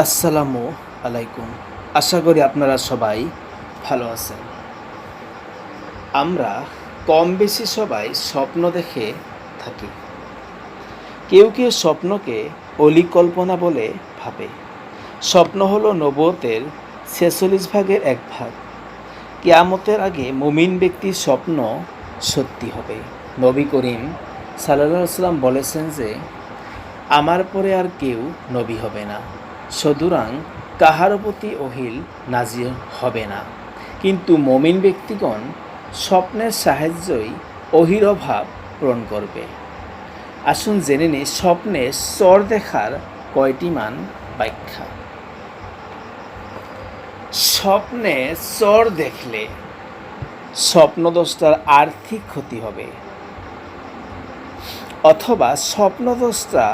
আসসালামু আলাইকুম। আশা করি আপনারা সবাই ভালো আছেন। আমরা কম বেশি সবাই স্বপ্ন দেখে থাকি। কেউ কেউ স্বপ্নকে অলিকল্পনা বলে ভাবে। স্বপ্ন হলো নবতের ছেচল্লিশ ভাগের এক ভাগ। কেয়ামতের আগে মুমিন ব্যক্তির স্বপ্ন সত্যি হবে। নবী করিম সাল্লাহ সাল্লাম বলেছেন যে, আমার পরে আর কেউ নবী হবে না। সুতরাং কাহার প্রতি অহিল নাজির হবে না। কিন্তু মমিন ব্যক্তিগণ স্বপ্নের সাহায্যই অহির অভাব পূরণ করবে। আসুন জেনে নিই স্বপ্নে চর দেখার কয়টি মান ব্যাখ্যা। স্বপ্নে চর দেখলে স্বপ্নদোষটার আর্থিক ক্ষতি হবে। অথবা স্বপ্নদোষটা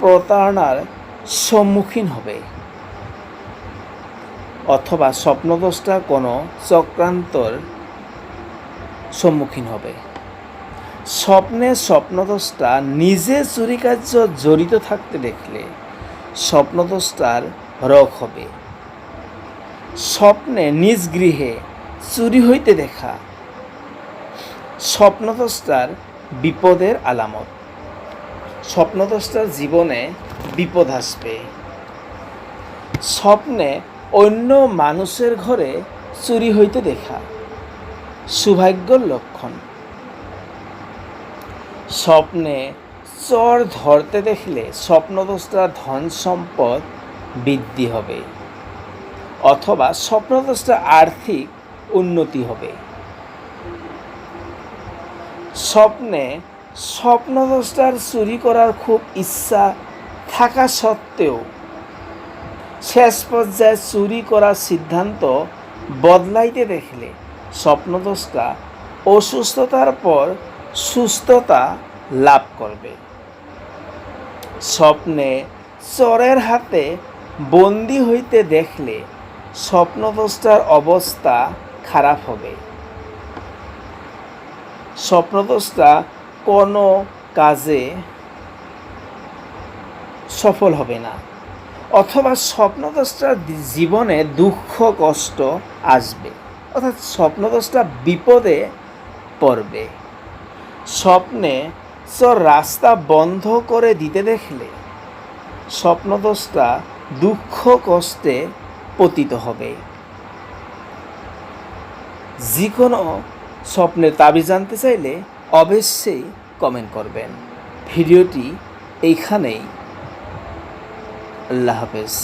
প্রতারণার সম্মুখীন হবে। অথবা স্বপ্নদোষটা কোনো চক্রান্তর সম্মুখীন হবে। স্বপ্নে স্বপ্নদোষটা নিজে চুরি কার্য জড়িত থাকতে দেখলে স্বপ্নদোষটার রোগ হবে। স্বপ্নে নিজ গৃহে চুরি হইতে দেখা স্বপ্নদোষটার বিপদের আলামত। স্বপ্নদোষটার জীবনে বিপদ আসবে। স্বপ্নে অন্য মানুষের ঘরে চুরি হইতে দেখা। সৌভাগ্যর লক্ষণ। স্বপ্নে চর ধরতে দেখলে স্বপ্নদোষটার ধন সম্পদ বৃদ্ধি হবে। অথবা স্বপ্নদোষটা আর্থিক উন্নতি হবে। স্বপ্নে স্বপ্নদোষটার চুরি করার খুব ইচ্ছা থাকা সত্ত্বেও শেষ পর্যায়ে চুরি করার সিদ্ধান্ত বদলাইতে দেখলে স্বপ্নদোষটা অসুস্থতার পর সুস্থতা লাভ করবে। স্বপ্নে চরের হাতে বন্দি হইতে দেখলে স্বপ্নদোষটার অবস্থা খারাপ হবে। স্বপ্নদোষটা কোনো কাজে সফল হবে না। অথবা স্বপ্নদোষটা জীবনে দুঃখ, কষ্ট আসবে। অর্থাৎ স্বপ্নদোষটা বিপদে পড়বে। স্বপ্নে রাস্তা বন্ধ করে দিতে দেখলে স্বপ্নদোষটা দুঃখ, কষ্টে পতিত হবে। যে কোনো স্বপ্নের তাবি জানতে চাইলে অবশ্যই কমেন্ট করবেন। ভিডিওটি এইখানেই আল্লাহ হাফেজ।